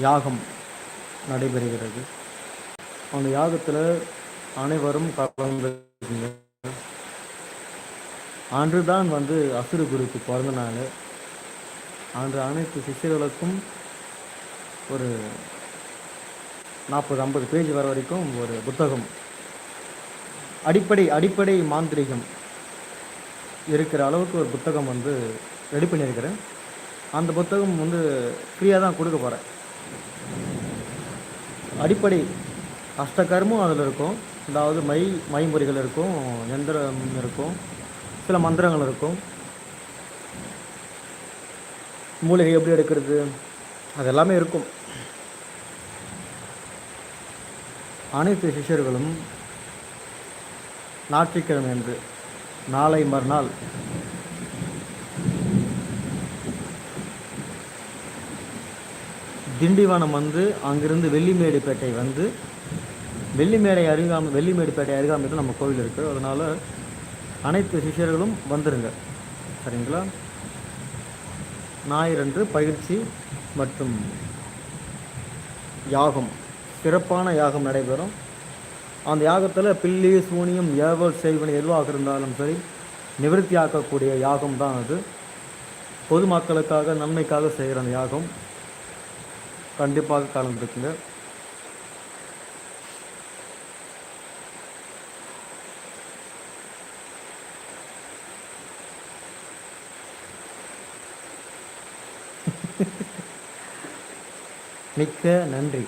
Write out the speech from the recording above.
யாகம் நடைபெறுகிறது. அந்த யாகத்தில் அனைவரும் கலந்துருக்குங்க அன்று தான் வந்து அசுர குருக்கு பிறந்த நாள். அன்று அனைத்து சிஷ்யர்களுக்கும் ஒரு நாற்பது ஐம்பது பேஜ் வர வரைக்கும் ஒரு புத்தகம். அடிப்படை அடிப்படை மாந்திரிகம் இருக்கிற அளவுக்கு ஒரு புத்தகம் வந்து ரெடி பண்ணியிருக்கிறேன் அந்த புத்தகம் வந்து ஃப்ரீயாக தான் கொடுக்க போகிறேன் அடிப்படை அஷ்டகர்மும் அதில் இருக்கும். அதாவது மை மைமுறைகள் இருக்கும் எந்திரம் இருக்கும் சில மந்திரங்கள் இருக்கும். மூலிகை எப்படி எடுக்கிறது? அது எல்லாமே இருக்கும். அனைத்து சிஷ்யர்களும் ஞாயிற்றுக்கிழமை என்று நாளை மறுநாள் திண்டிவனம் வந்து அங்கிருந்து வெள்ளிமேடுப்பேட்டை வந்து வெள்ளிமேடை அருகாமை வெள்ளிமேடுப்பேட்டை அருகாமையில் நம்ம கோவில் இருக்குது அதனால் அனைத்து சிஷ்யர்களும் வந்துருங்க. சரிங்களா? ஞாயிறன்று பயிற்சி மற்றும் யாகம் சிறப்பான யாகம் நடைபெறும். அந்த யாகத்தில் பில்லி சூனியம் ஏவல் செய்வன எதுவாக இருந்தாலும் சரி நிவர்த்தி ஆக்கக்கூடிய யாகம் தான் அது. பொதுமக்களுக்காக நன்மைக்காக செய்கிற அந்த யாகம். கண்டிப்பாக கலந்துருக்குங்க. மிக்க நன்றி.